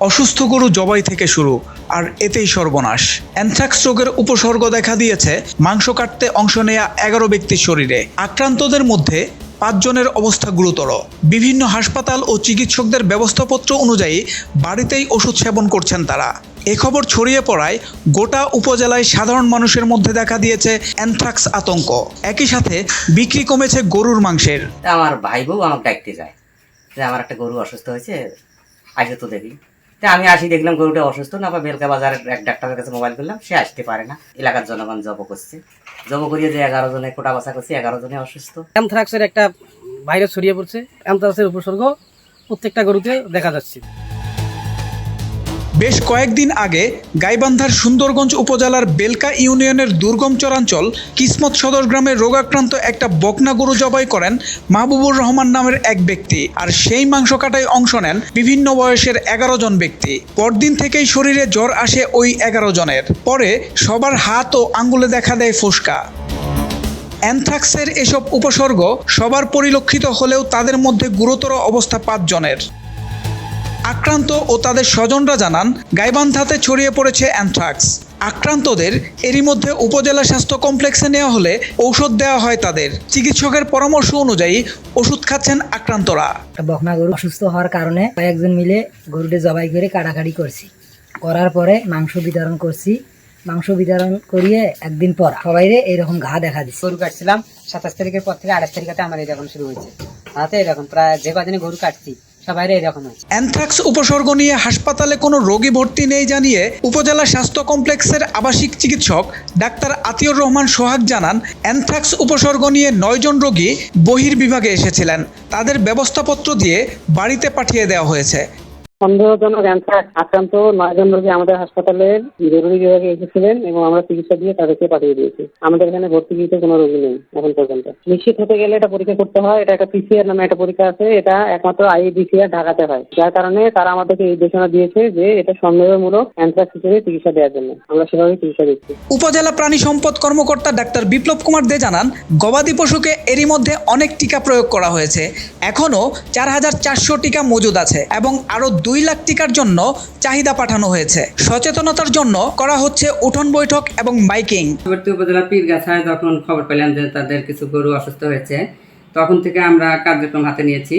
অসুস্থ গরু জবাই থেকে শুরু, আর এতেই সর্বনাশ। অ্যানথ্রাক্স রোগের উপসর্গ দেখা দিয়েছে, মাংস কাটতে অংশ নেয়া এগারো ব্যক্তির শরীরে। আক্রান্তদের মধ্যে পাঁচজনের অবস্থা গুরুতর। বিভিন্ন হাসপাতাল ও চিকিৎসকদের ব্যবস্থাপত্র অনুযায়ী বাড়িতেই ওষুধ সেবন করছেন তারা। এ খবর ছড়িয়ে পড়ায় গোটা উপজেলায় সাধারণ মানুষের মধ্যে দেখা দিয়েছে অ্যানথ্রাক্স আতঙ্ক। একই সাথে বিক্রি কমেছে গরুর মাংসের। আমার ভাই বউ ডাকতে যায় আমার একটা গরু অসুস্থ হয়েছে আসে তো দেখি। তা আমি আসি, দেখলাম গরুটা অসুস্থ, না বা বেলকা বাজারের এক ডাক্তারের কাছে মোবাইল করলাম, সে আসতে পারে না। এলাকার জনগণ জব করছে। জব করিয়ে যে এগারো জনে কোটা বাসা করছে, এগারো জনে অসুস্থ। অ্যামথ্রাক্সের একটা ভাইরাস ছড়িয়ে পড়ছে। অ্যামথ্রাক্সের উপসর্গ প্রত্যেকটা গরুতে দেখা যাচ্ছে। বেশ কয়েকদিন আগে গাইবান্ধার সুন্দরগঞ্জ উপজেলার বেলকা ইউনিয়নের দুর্গম চরাঞ্চল কিসমত সদর গ্রামে রোগাক্রান্ত একটা বকনা গরু জবাই করেন মাহবুবুর রহমান নামের এক ব্যক্তি আর সেই মাংস কাটায় অংশ নেন বিভিন্ন বয়সের এগারো জন ব্যক্তি। পরদিন থেকেই শরীরে জ্বর আসে ওই এগারো জনের। পরে সবার হাত ও আঙ্গুলে দেখা দেয় ফোসকা। অ্যানথ্রাক্সের এসব উপসর্গ সবার পরিলক্ষিত হলেও তাদের মধ্যে গুরুতর অবস্থা পাঁচজনের। আক্রান্ত ও তাদের স্বজনরা জানান গাইবান্ধাতে ছড়িয়ে পড়েছে অ্যানথ্রাক্স। আক্রান্তদের এরই মধ্যে উপজেলা স্বাস্থ্য কমপ্লেক্সে নেওয়া হলে ঔষধ দেওয়া হয় তাদের। চিকিৎসকের পরামর্শ অনুযায়ী ওষুধ খাচ্ছেন আক্রান্তরা। বকনা গরু অসুস্থ হওয়ার কারণে কয়েকজন মিলে গরুটি জবাই করে কাটাকাটি করছি। করার পরে মাংস বিতরণ করছি। মাংস বিতরণ করিয়ে একদিন পর সবাইরে এরকম ঘা দেখা দিচ্ছে গরু কাটছিলাম সাতাশ তারিখের পর থেকে আঠাশ তারিখে আমার এরকম শুরু হয়েছে। তাতে এরকম প্রায় যে কদিনে গরু কাটছি সবাই এরকম হয়েছে অ্যানথ্রাক্স উপসর্গ নিয়ে হাসপাতালে কোনো রোগী ভর্তি নেই জানিয়ে উপজেলা স্বাস্থ্য কমপ্লেক্সের আবাসিক চিকিৎসক ডাক্তার আতিউর রহমান সোহাগ জানান অ্যানথ্রাক্স উপসর্গ নিয়ে নয়জন রোগী বহির্বিভাগে এসেছিলেন। তাদের ব্যবস্থাপত্র দিয়ে বাড়িতে পাঠিয়ে দেওয়া হয়েছে। সন্দেহজনক অ্যানথ্রাক্স আক্রান্ত নয়জন রোগী আমাদের হাসপাতালের জরুরি বিভাগে এসেছিলেন এবং আমরা চিকিৎসা দিয়ে তাদেরকে পাঠিয়ে দিয়েছি। আমাদের এখানে ভর্তি ভর্তিকৃত কোনো রোগী নেই এখন পর্যন্ত। নিশ্চিত হতে গেলে এটা পরীক্ষা করতে হয়, এটা একটা পিসিআর নামে একটা পরীক্ষা আছে, এটা একমাত্র আইডিসিআর ঢাকাতে হয়। যার কারণে তারা আমাদেরকে এই নির্দেশনা দিয়েছে যে এটা সন্দেহমূলক অ্যানথ্রাক্স হিসেবে চিকিৎসা দেওয়ার জন্য। আমরা সেভাবে চিকিৎসা দিচ্ছি। উপজেলা প্রাণী সম্পদ কর্মকর্তা ডাক্তার বিপ্লব কুমার দে জানান, গবাদি পশুকে এরই মধ্যে অনেক টিকা প্রয়োগ করা হয়েছে। এখনও চার হাজার চারশো টিকা মজুদ আছে এবং আরও দুই লাখ টিকার জন্য চাহিদা পাঠানো হয়েছে। সচেতনতার জন্য করা হচ্ছে উঠোন বৈঠক এবং বাইকিং। উপজেলা পীরগাছায় যখন খবর পেলাম যে তাদের কিছু গরু অসুস্থ হয়েছে, তখন থেকে আমরা কার্যক্রম হাতে নিয়েছি।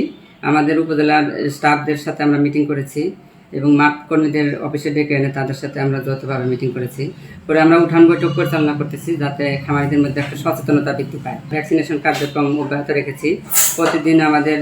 আমাদের উপজেলার স্টাফদের সাথে আমরা মিটিং করেছি। এবং মাঠ কর্মীদের অফিসে ডেকে এনে তাদের সাথে আমরা যৌথভাবে মিটিং করেছি। পরে আমরা উঠান বৈঠক পরিচালনা করতেছি যাতে খামারিদের মধ্যে একটা সচেতনতা বৃদ্ধি পায়। ভ্যাকসিনেশন কার্যক্রম অব্যাহত রেখেছি। প্রতিদিন আমাদের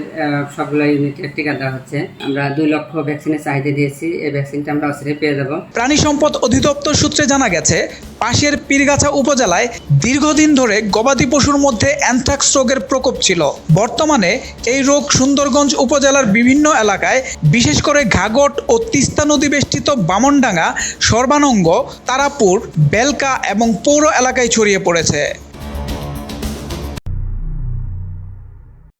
সবগুলো ইউনিটের টিকা দেওয়া হচ্ছে। আমরা দুই লক্ষ ভ্যাকসিনের চাহিদা দিয়েছি। এই ভ্যাকসিনটা আমরা অচিরে পেয়ে যাব। প্রাণী সম্পদ অধিদপ্তর সূত্রে জানা গেছে, পাশের পীরগাছা উপজেলায় দীর্ঘদিন ধরে গবাদি পশুর মধ্যে অ্যানথ্রাক্স রোগের প্রকোপ ছিল। বর্তমানে এই রোগ সুন্দরগঞ্জ উপজেলার বিভিন্ন এলাকায় বিশেষ করে ঘাগট ও তিস্তা নদী বেষ্টিত বামনডাঙ্গা সর্বানঙ্গ তারাপুর বেলকা এবং পৌর এলাকায় ছড়িয়ে পড়েছে।